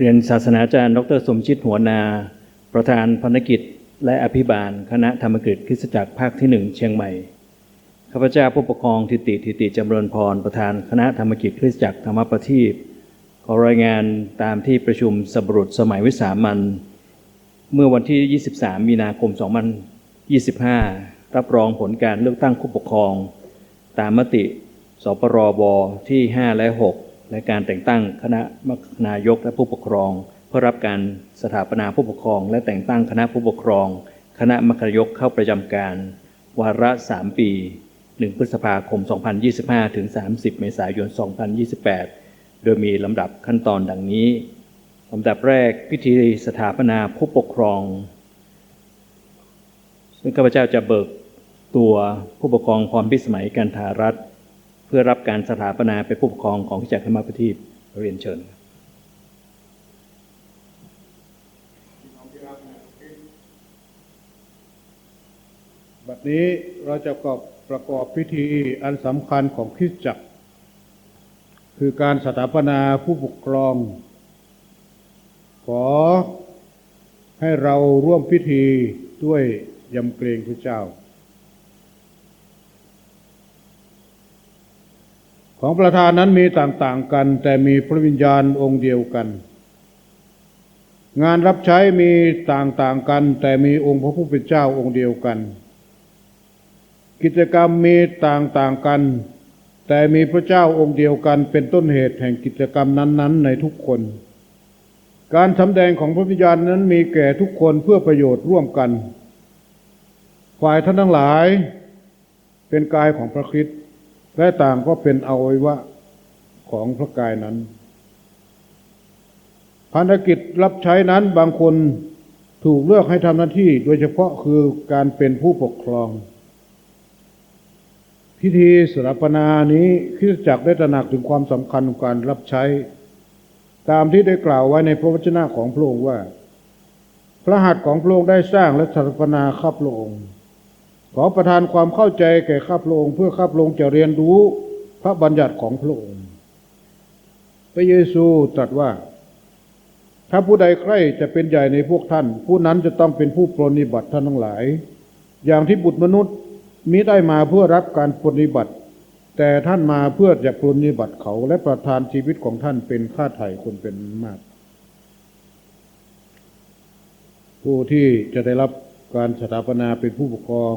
เรียนศาสนาจารย์ ดรสมชิตหัวนา ประธานพนกิจ และอภิบาล คณะธรรมกฤษคริสตจักรภาคที่หนึ่งเชียงใหม่ ข้าพเจ้าผู้ปกครองทิติทิติจำเริญพร ประธานคณะธรรมกิจคริสตจักรธรรมประทีปขอรายงานตามที่ประชุมสบรุษสมัยวิสามันเมื่อวันที่ 23 มีนาคม 2025 รับรองผลการเลือกตั้งผู้ปกครอง ตามมติ สปรบที่ 5 และ 6 และการแต่งตั้งคณะนายกและผู้ปกครอง เพื่อรับการสถาปนาผู้ปกครอง และแต่งตั้งคณะผู้ปกครอง คณะมรรคยกเข้าประจำการ วาระ 3 ปี 1 พฤษภาคม 2025 ถึง 30 เมษายน 2028 โดยมีลำดับขั้นตอนดังนี้ลำดับแรกพิธีสถาปนาผู้ปกครอง ซึ่งข้าพเจ้าจะเบิกตัวผู้ปกครองพรพิสมัยกันทารัฐ เพื่อรับการสถาปนาเป็นผู้ปกครองของที่จักรธรรมประทีปเรียนเชิญบัดนี้เราจะประกอบประกอบพิธีอันสำคัญของคริสตจักร คือการสถาปนาผู้ปกครอง ขอให้เราร่วมพิธีด้วยยำเกรงพระเจ้า ของประธานนั้นมีต่างๆกัน แต่มีพระวิญญาณองค์เดียวกัน งานรับใช้มีต่างๆกัน แต่มีองค์พระผู้เป็นเจ้าองค์เดียวกัน กิจกรรมมีต่างๆกัน แต่มีพระเจ้าองค์เดียวกัน เป็นต้นเหตุแห่งกิจกรรมนั้น ๆ ในทุกคน การสำแดงของพระวิญญาณนั้นมีแก่ทุกคนเพื่อประโยชน์ร่วมกัน ฝ่ายท่านทั้งหลาย เป็นกายของพระคริสต์ และต่างก็เป็นอวัยวะของพระกายนั้นภารกิจรับใช้นั้นบางคนถูกเลือกให้ทำหน้าที่โดยเฉพาะคือการเป็นผู้ปกครอง พิธีสถาปนานี้คริสตจักรได้ตระหนักถึงความสำคัญของการรับใช้ ตามที่ได้กล่าวไว้ในพระวจนะของพระองค์ว่า พระหัตถ์ของพระองค์ได้สร้างและสถาปนาข้าพระองค์ ขอประทานความเข้าใจแก่ข้าพระองค์เพื่อข้าพระองค์จะเรียนรู้พระบัญญัติของพระองค์ พระเยซูตรัสว่า ถ้าผู้ใดใคร่จะเป็นใหญ่ในพวกท่าน ผู้นั้นจะต้องเป็นผู้ปรนนิบัติท่านทั้งหลาย อย่างที่บุตรมนุษย์มิได้มาเพื่อรับการปรนนิบัติ แต่ท่านมาเพื่อจะปรนนิบัติเขาและประทานชีวิตของท่านเป็นค่าไถ่คนเป็นมาก ผู้ที่จะได้รับ การสถาปนาเป็นผู้ปกครอง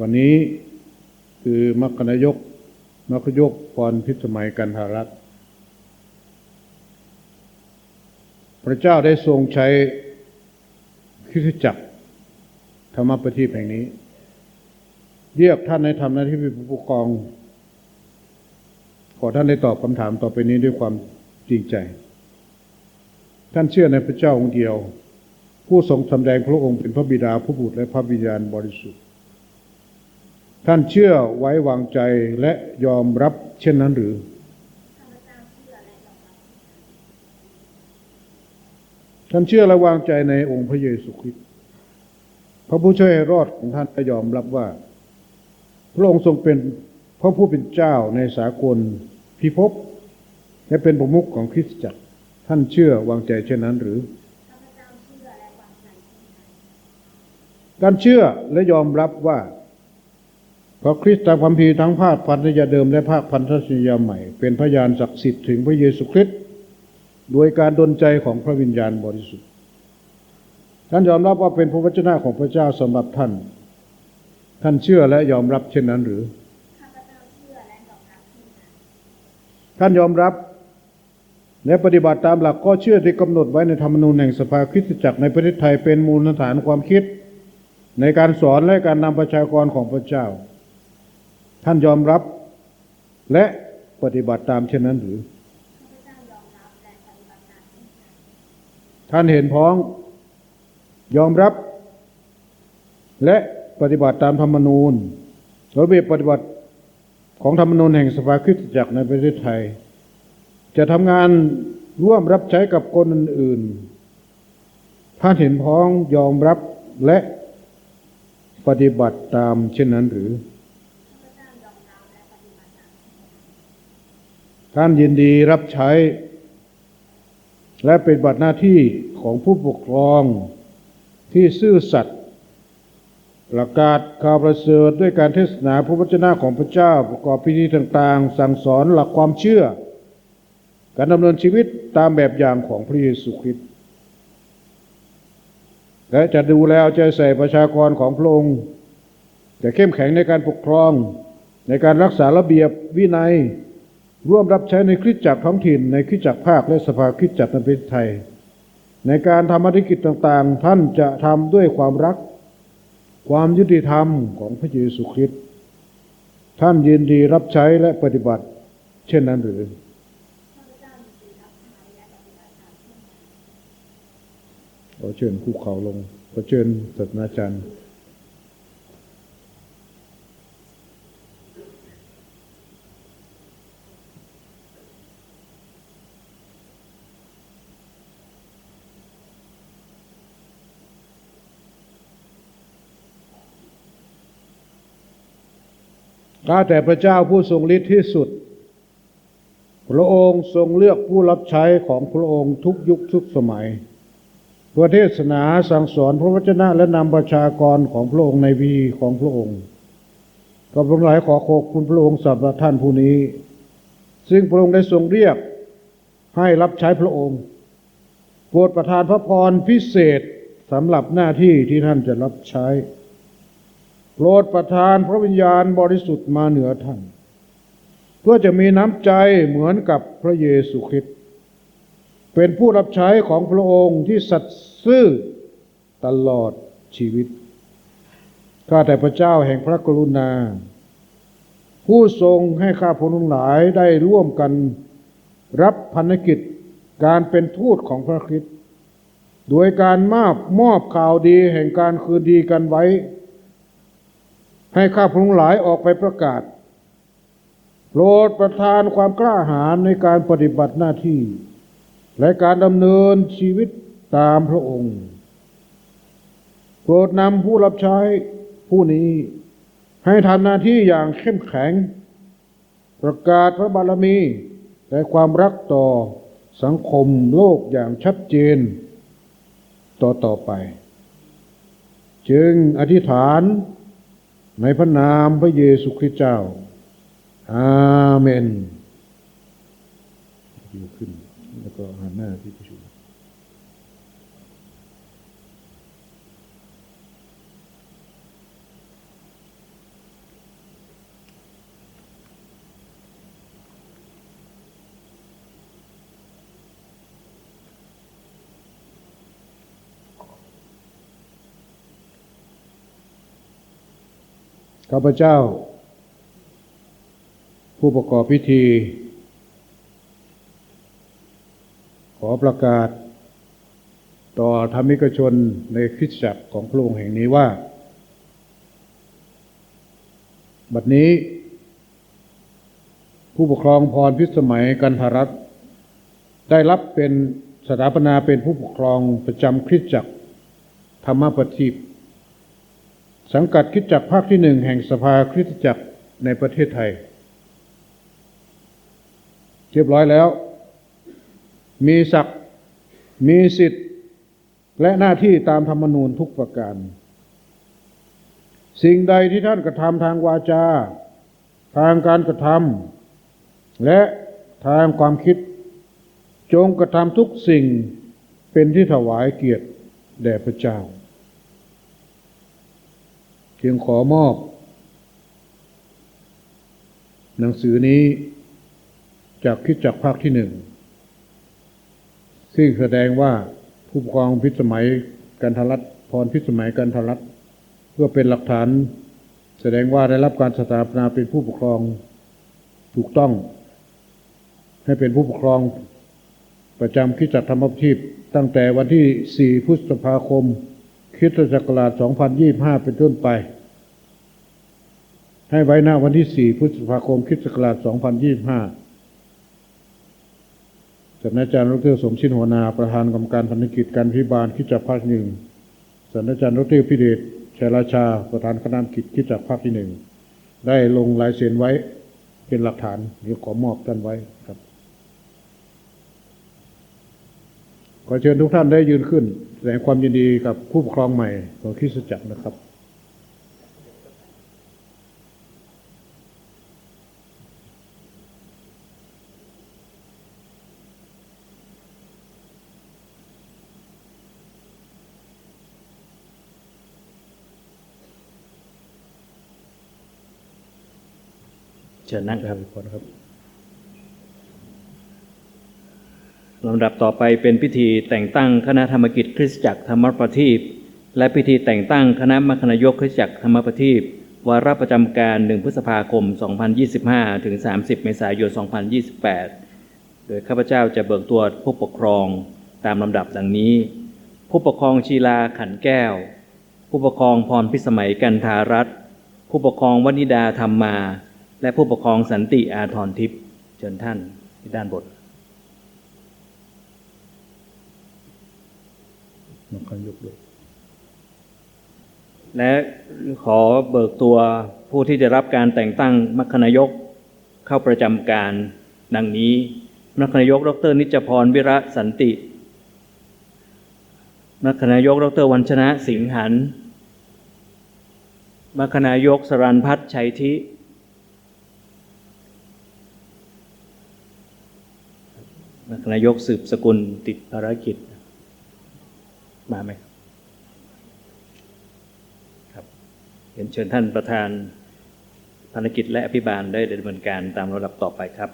วันนี้คือมรรคนายกมรรคยกพรพิสมัยกันทารัตพระเจ้าได้ทรงใช้คิสจักรธรรมประทีปแห่งนี้ เรียกท่านให้ทำหน้าที่เป็นผู้ปกครอง ขอท่านได้ตอบคำถามต่อไปนี้ด้วยความจริงใจ ท่านเชื่อในพระเจ้าองค์เดียว ผู้ทรงสำแดงพระองค์เป็นพระบิดาผู้บุตรและพระวิญญาณบริสุทธิ์ ท่านเชื่อไว้วางใจและยอมรับเช่นนั้นหรือท่านเชื่อและวางใจในองค์พระเยซูคริสต์พระผู้ช่วยให้รอดของท่านก็ยอมรับว่า พระองค์ทรงเป็นพระผู้เป็นเจ้าในสากลพิภพและเป็นประมุขของคริสตจักร ท่านเชื่อวางใจเช่นนั้นหรือ การเชื่อและยอมรับว่าพระคริสต์ตามคัมภีร์ทั้งภาคพันธยาเดิมและภาคพันธสัญญาใหม่ เป็นพยานศักดิ์สิทธิ์ถึงพระเยซูคริสต์โดยการดลใจของพระวิญญาณบริสุทธิ์ ท่านยอมรับว่าเป็นพระวจนะของพระเจ้าสำหรับท่าน ท่านเชื่อและยอมรับเช่นนั้นหรือท่านยอมรับและปฏิบัติตามหลักข้อเชื่อที่กำหนดไว้ในธรรมนูญแห่งสภาคริสตจักรในประเทศไทยเป็นมูลฐานความคิด ในการสอนและการนำประชากรของพระเจ้า ท่านยอมรับและปฏิบัติตามเช่นนั้นหรือ ท่านเห็นพ้อง ยอมรับ และปฏิบัติตามธรรมนูญระเบียบปฏิบัติของธรรมนูญแห่งสภาคริสตจักรในประเทศไทย จะทำงานร่วมรับใช้กับคนอื่นๆท่านเห็นพ้องยอมรับและ ปฏิบัติตามเช่นนั้นหรือ ท่านยินดีรับใช้ และเป็นบัตรหน้าที่ของผู้ปกครองที่ซื่อสัตย์ประกาศข่าวประเสริฐด้วยการเทศนาพระวจนะของพระเจ้าประกอบพิธีต่างๆ สั่งสอนหลักความเชื่อ การดำเนินชีวิตตามแบบอย่างของพระเยซูคริสต์ และจะดูแลเอาใจใส่ประชากรของพระองค์ จะเข้มแข็งในการปกครอง ในการรักษาระเบียบวินัย ร่วมรับใช้ในคริสตจักรท้องถิ่น ในคริสตจักรภาคและสภาคริสตจักรในประเทศไทย ในการทำธุรกิจต่างๆ ท่านจะทำด้วยความรัก ความยุติธรรมของพระเยซูคริสต์ท่านยินดีรับใช้และปฏิบัติ เช่นนั้นหรือ ขอเชิญคู่เขาลง ขอเชิญศาสนาจารย์ข้าแต่พระเจ้าผู้ทรงฤทธิ์ที่สุด พระองค์ทรงเลือกผู้รับใช้ของพระองค์ทุกยุคทุกสมัย เพื่อเทศนาสั่งสอนพระวจนะและนำประชากรของพระองค์ในวีของพระองค์กับทั้งหลายขอขอบคุณพระองค์สำหรับท่านผู้นี้ ซึ่งพระองค์ได้ทรงเรียกให้รับใช้พระองค์โปรดประทานพระพรพิเศษสำหรับหน้าที่ที่ท่านจะรับใช้โปรดประทานพระวิญญาณบริสุทธิ์มาเหนือท่าน เพื่อจะมีน้ำใจเหมือนกับพระเยซูคริสต์ เป็นผู้รับใช้ของพระองค์ที่สัตย์ซื่อตลอดชีวิต ข้าแต่พระเจ้าแห่งพระกรุณา ผู้ทรงให้ข้าพงทั้งหลายได้ร่วมกันรับพันธกิจการเป็นทูตของพระคริสต์โดยการมอบมอบข่าวดีแห่งการคืนดีกันไว้ ให้ข้าพงทั้งหลายออกไปประกาศ โปรดประทานความกล้าหาญในการปฏิบัติหน้าที่ และการดำเนินชีวิตตามพระองค์โปรดนำผู้รับใช้ผู้นี้ ให้ทำหน้าที่อย่างเข้มแข็ง ประกาศพระบารมี และความรักต่อสังคมโลกอย่างชัดเจน ต่อต่อไป จึงอธิษฐานในพระนามพระเยซูคริสต์เจ้า อาเมนอยู่ขึ้น แล้วก็หันหน้าที่ประชุมข้าพเจ้า ผู้ประกอบพิธี ขอประกาศ ต่อธรรมิกชนในคริสตจักรของพระองค์แห่งนี้ว่า บัดนี้ ผู้ปกครองพรพิสมัยกันทรัตได้รับเป็นสถาปนาเป็นผู้ปกครองประจำคริสตจักรธรรมปฏิบสังกัดคริสตจักรภาคที่หนึ่งแห่งสภาคริสตจักรในประเทศไทย เรียบร้อยแล้ว มีศักดิ์มีสิทธิ์ และหน้าที่ตามธรรมนูญทุกประการ สิ่งใดที่ท่านกระทำทางวาจา ทางการกระทำและทางความคิด จงกระทำทุกสิ่งเป็นที่ถวายเกียรติแด่พระเจ้าเพียงขอมอบ หนังสือนี้จากคิดจักภาคที่หนึ่ง ซึ่งแสดงว่าผู้ปกครองพิสมัยกันทรัตพรพิสมัยกันทรัตเพื่อเป็นหลักฐาน แสดงว่าได้รับการสถาปนาเป็นผู้ปกครองถูกต้อง ให้เป็นผู้ปกครองประจำคิดจักรธรรมทิพตั้งแต่วันที่ 4 พฤษภาคมคริสตศักราช 2025 เป็นต้นไป ให้ไว้หน้าวันที่ 4 พฤษภาคมคริสตศักราช 2025 ศาสตราจารย์ดรสมชินหัวนาประธานกรรมการพันธกิจการพิบาลคิจักภาคหนึ่งศาสตราจารย์ดรพิเดชชัยราชา ประธานคณะกิจคิจักภาคที่หนึ่งได้ลงลายเซ็นไว้เป็นหลักฐานเดี๋ยวขอมอบท่านไว้ครับ ขอเชิญทุกท่านได้ยืนขึ้นแสดงความยินดีกับผู้ปกครองใหม่ของคริสตจักรนะครับ เชิญนั่งครับขอบคุณครับลำดับต่อไปเป็นพิธีแต่งตั้งคณะธรรมกิจคริสตจักรธรรมประทีปและพิธีแต่งตั้งคณะมรคนายกคริสตจักรธรรมประทีปวาระประจำการ 1 พฤษภาคม 2025 ถึง 30 เมษายน 2028 โดยข้าพเจ้าจะเบิกตัวผู้ปกครองตามลำดับดังนี้ ผู้ปกครองชีลาขันแก้ว ผู้ปกครองพรพิสมัยกันทารัตผู้ปกครองวนิดาธรรมมา และผู้ปกครองสันติอาทรทิพย์เชิญท่านที่ด้านบนน้องคันยกด้วยและขอเบิกตัวผู้ที่ได้รับการแต่งตั้งมัคคนายกเข้าประจำการดังนี้มัคคนายก ดร นิจพรวิระสันติมัคคนายก ดร วัญชนะสิงหันต์มัคคนายกสรันพัฒน์ชัยทิมัคค นายกสืบสกุลติดภารกิจ มาไหมครับเรียนเชิญท่านประธานภารกิจและอภิบาลได้ดำเนินการตามระดับต่อไปครับ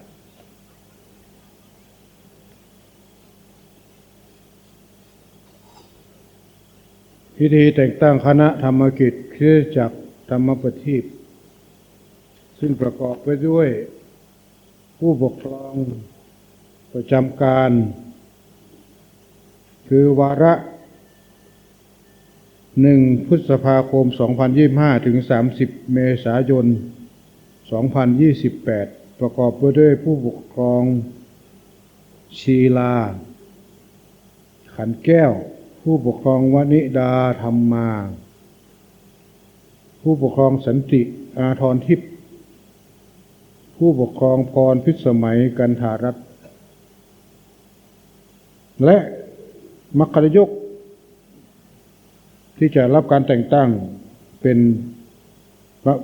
พิธีแต่งตั้งคณะธรรมกิจคริสตจักรธรรมประทีปซึ่งประกอบไปด้วยผู้ปกครอง ประจำการ คือวาระหนึ่งพฤษภาคม 2025 ถึง 30 เมษายน 2028 ประกอบไปด้วยผู้ปกครอง ชีลา ขันแก้ว ผู้ปกครองวนิดาธรรมมาผู้ปกครองสันติอาทรทิพย์ผู้ปกครองพรพิสมัยกันธารัต และมัคคายกที่จะรับการแต่งตั้งเป็น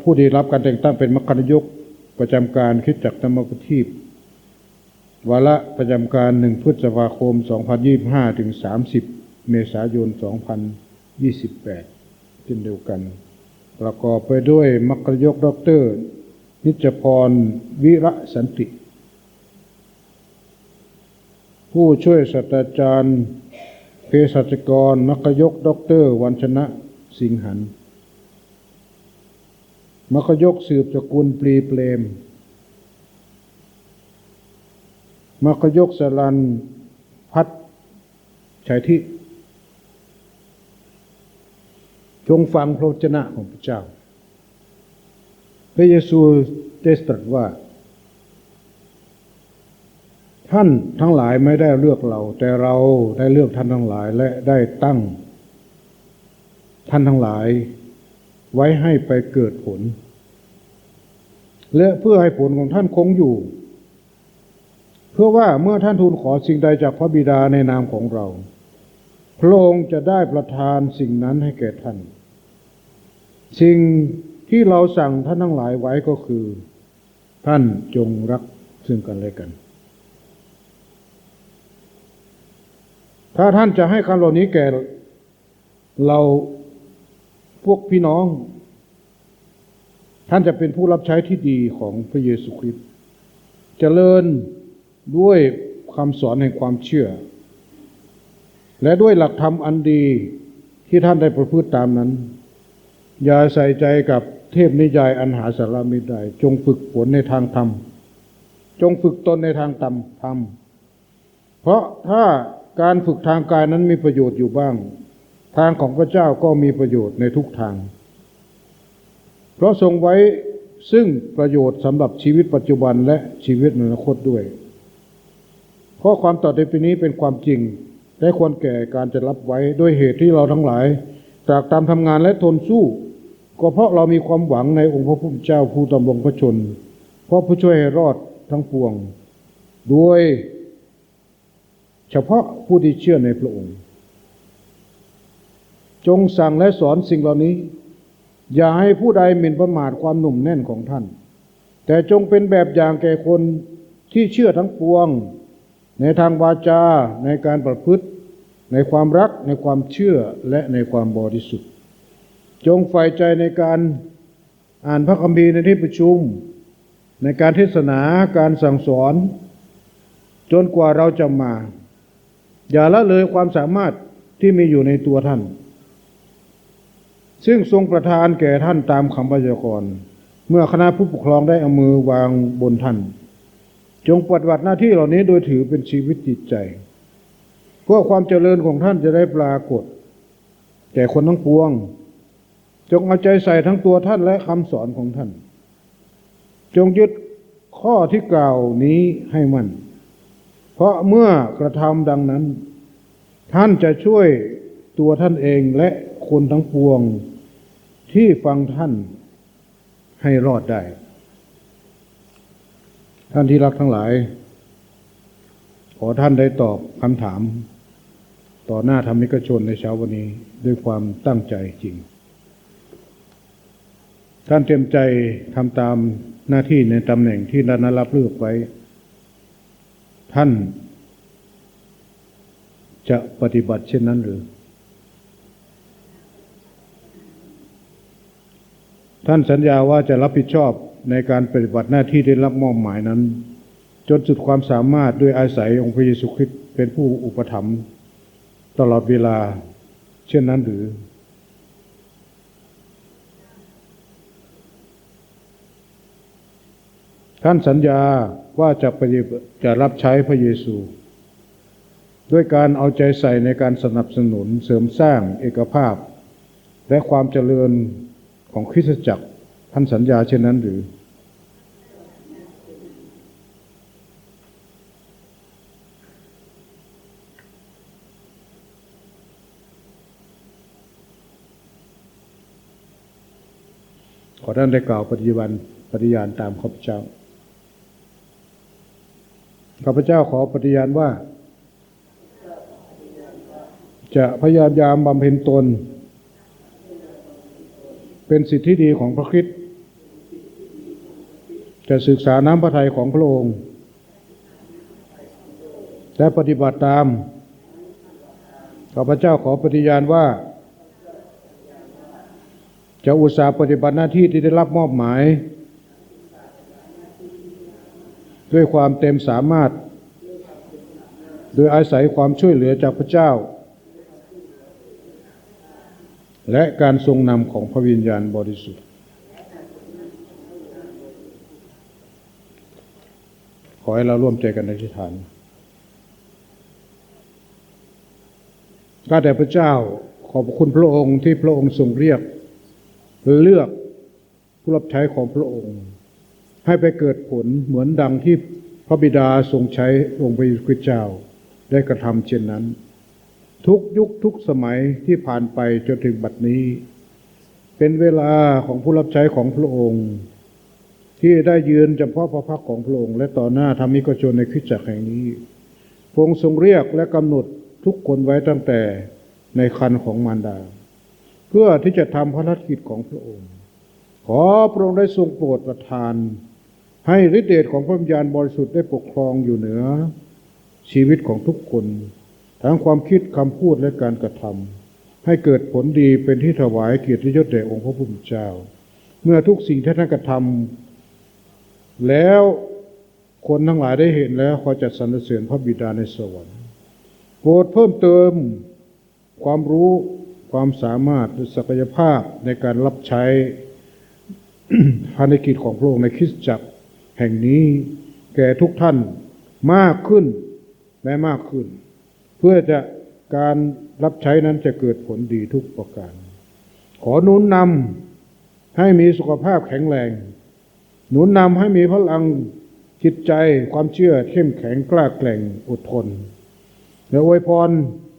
ผู้ที่รับการแต่งตั้งเป็นมัคคายกประจำการคิดจักธรรมประทีปวาระประจำการหนึ่งพฤษภาคม 2025 ถึง 30 เมษายน 2028 เช่นเดียวกัน ประกอบไปด้วยมัคคยกดร นิจพรวิระสันติ ผู้ช่วยศาสตราจารย์เภสัชกรมัคยกด็อกเตอร์วันชนะสิงหันมัคยกสืบสกุลปรีเปรมมัคยกสลันพัฒชัยทิจงฟังพระวจนะของพระเจ้า พระเยซูได้ตรัสว่า ท่านทั้งหลายไม่ได้เลือกเรา แต่เราได้เลือกท่านทั้งหลายและได้ตั้ง ท่านทั้งหลาย ไว้ให้ไปเกิดผล และเพื่อให้ผลของท่านคงอยู่ เพื่อว่าเมื่อท่านทูลขอสิ่งใดจากพระบิดาในนามของเราพระองค์จะได้ประทานสิ่งนั้นให้แก่ท่าน สิ่งที่เราสั่งท่านทั้งหลายไว้ก็คือ ท่านจงรักซึ่งกันและกัน ถ้าท่านจะให้คำเหล่านี้แก่เราพวกพี่น้อง ท่านจะเป็นผู้รับใช้ที่ดีของพระเยซูคริสต์เจริญด้วยคำสอนแห่งความเชื่อ และด้วยหลักธรรมอันดีที่ท่านได้ประพฤติตามนั้น อย่าใส่ใจกับเทพนิยายอันหาสาระไม่ได้ จงฝึกฝนในทางธรรม จงฝึกตนในทางธรรมธรรมเพราะถ้า การฝึกทางกายนั้นมีประโยชน์อยู่บ้าง ทางของพระเจ้าก็มีประโยชน์ในทุกทาง เพราะทรงไว้ซึ่งประโยชน์สำหรับชีวิตปัจจุบันและชีวิตอนาคตด้วยข้อความต่อในปีนี้เป็นความจริงและควรแก่การจะรับไว้ด้วยเหตุที่เราทั้งหลายตรากตามทำงานและทนสู้ ก็เพราะเรามีความหวังในองค์พระผู้เป็นเจ้าผู้ดำรงพระชน เพราะผู้ช่วยให้รอดทั้งปวง ด้วย เฉพาะผู้ที่เชื่อในพระองค์ จงสั่งและสอนสิ่งเหล่านี้ อย่าให้ผู้ใดหมิ่นประมาทความหนุ่มแน่นของท่าน แต่จงเป็นแบบอย่างแก่คนที่เชื่อทั้งปวง ในทางวาจา ในการประพฤติ ในความรักในความเชื่อและในความบริสุทธิ์ จงใฝ่ใจในการอ่านพระคัมภีร์ในที่ประชุม ในการเทศนาการสั่งสอน จนกว่าเราจะมา อย่าละเลยความสามารถที่มีอยู่ในตัวท่าน ซึ่งทรงประทานแก่ท่านตามคำพยากรณ์เมื่อคณะผู้ปกครองได้เอามือวางบนท่าน จงปฏิบัติหน้าที่เหล่านี้โดยถือเป็นชีวิตจิตใจเพื่อความเจริญของท่านจะได้ปรากฏแก่คนทั้งปวง จงเอาใจใส่ทั้งตัวท่านและคำสอนของท่าน จงยึดข้อที่กล่าวนี้ให้มั่น ราะเมื่อกระทำดังนั้น ท่านจะช่วยตัวท่านเองและคนทั้งปวงที่ฟังท่านให้รอดได้ ท่านที่รักทั้งหลาย ขอท่านได้ตอบคำถาม ต่อหน้าธรรมิกชนในเช้าวันนี้ด้วยความตั้งใจจริง ท่านเต็มใจทำตามหน้าที่ในตำแหน่งที่ได้รับเลือกไว้ ท่านจะปฏิบัติเช่นนั้นหรือ ท่านสัญญาว่าจะรับผิดชอบในการปฏิบัติหน้าที่ได้รับมอบหมายนั้น จนสุดความสามารถด้วยอาศัยองค์พระเยซูคริสต์เป็นผู้อุปถัมภ์ตลอดเวลาเช่นนั้นหรือ ท่านสัญญาว่าจะปฏิจะรับใช้พระเยซู ด้วยการเอาใจใส่ในการสนับสนุนเสริมสร้างเอกภาพ และความเจริญของคริสตจักรท่านสัญญาเช่นนั้นหรือ ขอท่านได้กล่าวปฏิบัติปฏิญาณตามข้าพเจ้า ข้าพเจ้าขอปฏิญาณว่า จะพยายามบำเพ็ญตน เป็นสิทธิดีของพระคริสต์จะศึกษาน้ำพระทัยของพระองค์ และปฏิบัติตาม ข้าพเจ้าขอปฏิญาณว่า จะอุตสาห์ปฏิบัติหน้าที่ที่ได้รับมอบหมาย ด้วยความเต็มสามารถ โดยอาศัยความช่วยเหลือจากพระเจ้า และการทรงนำของพระวิญญาณบริสุทธิ์ขอให้เราร่วมใจกันในทิฐานข้าแต่พระเจ้าขอบคุณพระองค์ที่พระองค์ทรงเรียก เลือกผู้รับใช้ของพระองค์ ให้ไปเกิดผลเหมือนดังที่พระบิดาทรงใช้องค์พระเยซูคริสต์เจ้าได้กระทำเช่นนั้น ทุกยุคทุกสมัยที่ผ่านไปจนถึงบัดนี้ เป็นเวลาของผู้รับใช้ของพระองค์ ที่ได้ยืนเฉพาะพระพักของพระองค์ และต่อหน้าธรรมิกชนในคริสตจักรแห่งนี้พระองค์ทรงเรียกและกำหนดทุกคนไว้ตั้งแต่ในคันของมารดา เพื่อที่จะทำภารกิจของพระองค์ ขอพระองค์ได้ทรงโปรดประทาน ให้ฤทธิเดชของพระวิญญาณบริสุทธิ์ได้ปกครองอยู่เหนือ ชีวิตของทุกคน ทั้งความคิดคำพูดและการกระทำให้เกิดผลดีเป็นที่ถวายเกียรติยศแด่องค์พระผู้เป็นเจ้า เมื่อทุกสิ่งที่ท่านกระทำแล้วคนทั้งหลายได้เห็นแล้วขอจัดสรรเสริญพระบิดาในสวรรค์โปรดเพิ่มเติมความรู้ความสามารถศักยภาพในการรับใช้ภารกิจของพระองค์ในคริสตจักร ห่งนี้แก่ทุกท่านมากขึ้นและมากขึ้น เพื่อจะการรับใช้นั้นจะเกิดผลดีทุกประการ ขอหนุนนำให้มีสุขภาพแข็งแรง หนุนนำให้มีพลังจิตใจความเชื่อเข้มแข็งกล้าแกร่งอดทนและอวยพร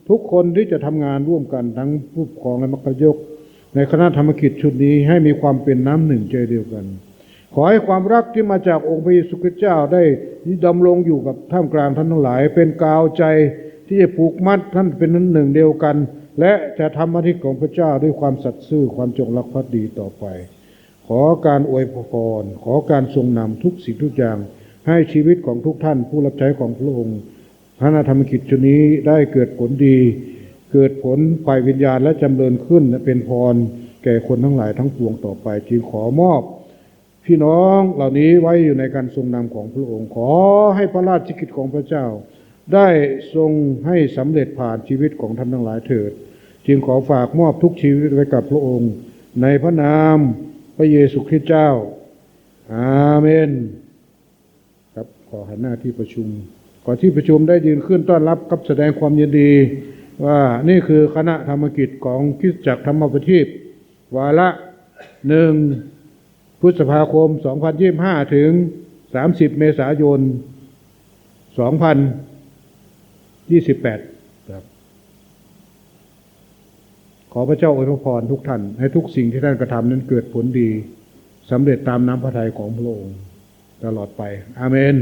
ทุกคนที่จะทำงานร่วมกันทั้งผู้ปกครองและมัคคยก ในคณะธรรมกิจชุดนี้ให้มีความเป็นน้ำหนึ่งใจเดียวกัน ขอให้ความรักที่มาจากองค์พระเยซูคริสต์เจ้าได้ดำรงอยู่กับท่ามกลางท่านทั้งหลาย เป็นกาวใจที่จะผูกมัดท่านเป็นนั้นหนึ่งเดียวกัน และจะทำหน้าที่ของพระเจ้าด้วยความสัตย์ซื่อความจงรักภักดีต่อไป ขอการอวยพรขอการทรงนำทุกสิ่งทุกอย่าง ให้ชีวิตของทุกท่านผู้รับใช้ของพระองค์พระนาธรรมกิจชุดนี้ได้เกิดผลดี เกิดผลฝ่ายวิญญาณและจำเริญขึ้นเป็นพร แก่คนทั้งหลายทั้งปวงต่อไปจึงขอมอบ พี่น้องเหล่านี้ไว้อยู่ในการทรงนำของพระองค์ ขอให้พระราชกิจของพระเจ้า ได้ทรงให้สำเร็จผ่านชีวิตของท่านทั้งหลายเถิด จึงขอฝากมอบทุกชีวิตไว้กับพระองค์ ในพระนามพระเยซูคริสต์เจ้า อาเมน ครับขอหันหน้าที่ประชุม ขอที่ประชุมได้ยืนขึ้นต้อนรับกับแสดงความยินดี ว่านี่คือคณะธรรมกิจของคริสตจักรธรรมประทีปวาระหนึ่ง พฤษภาคม 2025 ถึง 30 เมษายน 2028 ครับ ขอพระเจ้าอวยพรทุกท่าน ให้ทุกสิ่งที่ท่านกระทำนั้นเกิดผลดีสำเร็จตามน้ำพระทัยของพระองค์ตลอดไป อาเมน